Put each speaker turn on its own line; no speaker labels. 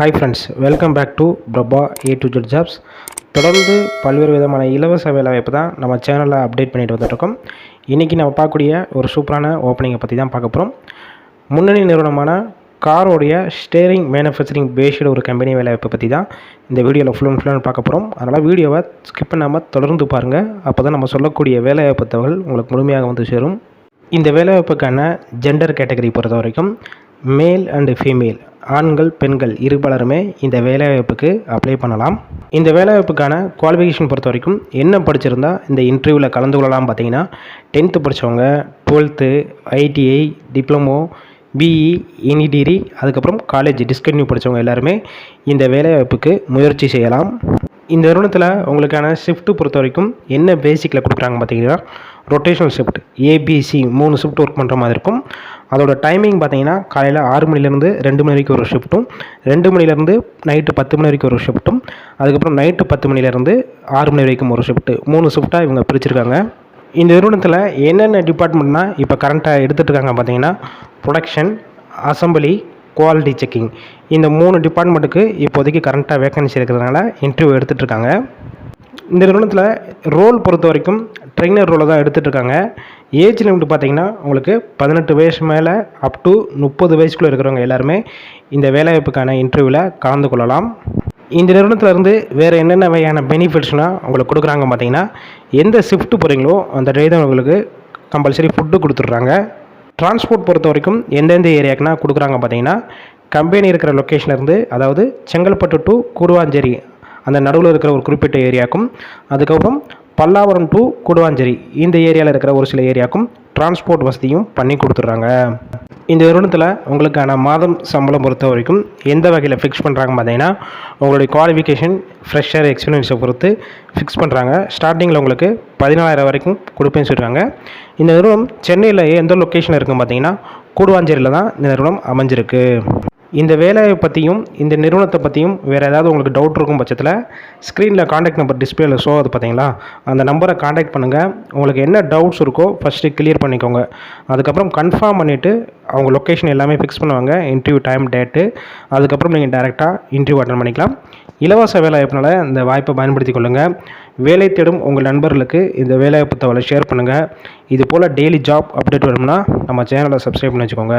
Hi friends welcome back to Prabha A to Z jobs தொடர்ந்து பல்வேறு விதமான இலவச வேலைவாய்ப்பு தான் நம்ம சேனலில் அப்டேட் பண்ணிட்டு வந்துட்டுருக்கோம். இன்றைக்கி நம்ம பார்க்கக்கூடிய ஒரு சூப்பரான ஓப்பனிங்கை பற்றி தான் பார்க்க போகிறோம் முன்னணி நிறுவனமான காரோடைய ஸ்டேரிங் மேனுஃபேக்சரிங் பேஸ்டு ஒரு கம்பெனி வேலைவாய்ப்பை பற்றி தான் இந்த வீடியோவில் ஃபுல் அண்ட் ஃபுல்லாக பார்க்க போகிறோம் அதனால் வீடியோவை ஸ்கிப் பண்ணாமல் தொடர்ந்து பாருங்கள் அப்போ தான் நம்ம சொல்லக்கூடிய வேலைவாய்ப்பு தகவல் உங்களுக்கு முழுமையாக வந்து சேரும். இந்த வேலைவாய்ப்புக்கான ஜெண்டர் கேட்டகரி பொறுத்த வரைக்கும் மேல் அண்டு ஃபீமேல் ஆண்கள் பெண்கள் இருபாலருமே இந்த வேலைவாய்ப்புக்கு அப்ளை பண்ணலாம். இந்த வேலைவாய்ப்புக்கான குவாலிஃபிகேஷன் பொறுத்த வரைக்கும் என்ன படிச்சிருந்தா இந்த இன்டர்வியூவில் கலந்து கொள்ளலாம் பார்த்தீங்கன்னா டென்த்து படித்தவங்க twelfth ITI diploma BE any degree அதுக்கப்புறம் காலேஜ் டிஸ்கன்யூ படித்தவங்க எல்லாருமே இந்த வேலைவாய்ப்புக்கு முயற்சி செய்யலாம். இந்த நிறுவனத்தில் உங்களுக்கான ஷிஃப்ட்டு பொறுத்த வரைக்கும் என்ன பேசிக்கில் கொடுக்குறாங்க பார்த்தீங்கன்னா ரொட்டேஷனல் ஷிஃப்ட் ஏபிசி மூணு ஷிஃப்ட் ஒர்க் பண்ணுற மாதிரி இருக்கும். அதோட டைமிங் பார்த்தீங்கன்னா காலையில் ஆறு மணிலேருந்து ரெண்டு மணி வரைக்கும் ஒரு ஷிஃப்ட்டும் ரெண்டு மணிலேருந்து நைட்டு பத்து மணி வரைக்கும் ஒரு ஷிஃப்ட்டும் அதுக்கப்புறம் நைட்டு பத்து மணிலேருந்து ஆறு மணி வரைக்கும் ஒரு ஷிஃப்ட்டு மூணு ஷிஃப்ட்டாக இவங்க பிரிச்சிருக்காங்க. இந்த நிறுவனத்தில் என்னென்ன டிபார்ட்மெண்ட்னால் இப்போ கரண்ட்டாக எடுத்துகிட்டு இருக்காங்க பார்த்தீங்கன்னா ப்ரொடக்ஷன் அசம்பிளி குவாலிட்டி செக்கிங் இந்த மூணு டிபார்ட்மெண்ட்டுக்கு இப்போதைக்கு கரண்ட்டாக வேக்கன்சி இருக்கிறதுனால இன்டர்வியூ எடுத்துகிட்டு இருக்காங்க இந்த நிறுவனத்தில் ரோல் பொறுத்த வரைக்கும் ட்ரெயினர் ரோலை தான் எடுத்துகிட்டு இருக்காங்க ஏஜ் லிமிட் பார்த்திங்கன்னா உங்களுக்கு பதினெட்டு வயசு மேலே அப் டு முப்பது வயசுக்குள்ளே இருக்கிறவங்க எல்லாருமே இந்த வேலைவாய்ப்புக்கான இன்டர்வியூவில் கலந்து கொள்ளலாம். இந்த நிறுவனத்தில் இருந்து வேறு என்னென்ன வகையான பெனிஃபிட்ஸ்னால் உங்களுக்கு கொடுக்குறாங்க பார்த்தீங்கன்னா எந்த ஷிஃப்ட்டு போகிறீங்களோ அந்த டே தான் உங்களுக்கு கம்பல்சரி ஃபுட்டு கொடுத்துட்றாங்க. டிரான்ஸ்போர்ட் பொறுத்த வரைக்கும் எந்தெந்த ஏரியாக்குனா கொடுக்குறாங்க பார்த்தீங்கன்னா கம்பெனி இருக்கிற லொக்கேஷன்லேருந்து அதாவது செங்கல்பட்டு டு கூடுவாஞ்சேரி அந்த நடுவில் இருக்கிற ஒரு குறிப்பிட்ட ஏரியாக்கும் அதுக்கப்புறம் பல்லாவரம் டு கூடுவாஞ்சேரி இந்த ஏரியாவில் இருக்கிற ஒரு சில ஏரியாக்கும் டிரான்ஸ்போர்ட் வசதியும் பண்ணி கொடுத்துட்றாங்க. இந்த நிறுவனத்தில் உங்களுக்கான மாதம் சம்பளம் பொறுத்த வரைக்கும் எந்த வகையில் ஃபிக்ஸ் பண்ணுறாங்க பார்த்தீங்கன்னா உங்களுடைய குவாலிஃபிகேஷன் ஃப்ரெஷர் எக்ஸ்பீரியன்ஸை பொறுத்து ஃபிக்ஸ் பண்ணுறாங்க ஸ்டார்டிங்கில் உங்களுக்கு பதினாலாயிரம் வரைக்கும் கொடுப்பேன்னு சொல்கிறாங்க இந்த நிறுவனம் சென்னையில் எந்த லொக்கேஷன் இருக்குன்னு பார்த்தீங்கன்னா கூடுவாஞ்சேரியில் தான் இந்த நிறுவனம் அமைஞ்சிருக்கு. இந்த வேலையை பற்றியும் இந்த நிறுவனத்தை பற்றியும் வேறு ஏதாவது உங்களுக்கு டவுட் இருக்கும் பட்சத்தில் ஸ்க்ரீனில் காண்டாக்ட் நம்பர் டிஸ்பிளேல ஷோ ஆகுது பார்த்தீங்களா அந்த நம்பரை காண்டாக்ட் பண்ணுங்கள் உங்களுக்கு என்ன டவுட்ஸ் இருக்கோ ஃபஸ்ட்டு கிளியர் பண்ணிக்கோங்க. அதுக்கப்புறம் கன்ஃபார்ம் பண்ணிவிட்டு அவங்க லொக்கேஷன் எல்லாமே ஃபிக்ஸ் பண்ணுவாங்க. இன்டர்வியூ டைம் டேட்டு அதுக்கப்புறம் நீங்கள் டேரெக்டாக இன்டர்வியூ அட்டன் பண்ணிக்கலாம். இலவச வேலைவாய்ப்புனால இந்த வாய்ப்பை பயன்படுத்தி கொள்ளுங்கள் வேலை தேடும் உங்கள் நண்பர்களுக்கு இந்த வேலைவாய்ப்பு தகவலை ஷேர் பண்ணுங்கள் இது போல் டெய்லி ஜாப் அப்டேட் வரும்னா நம்ம சேனலை சப்ஸ்கிரைப் பண்ணி வச்சுக்கோங்க.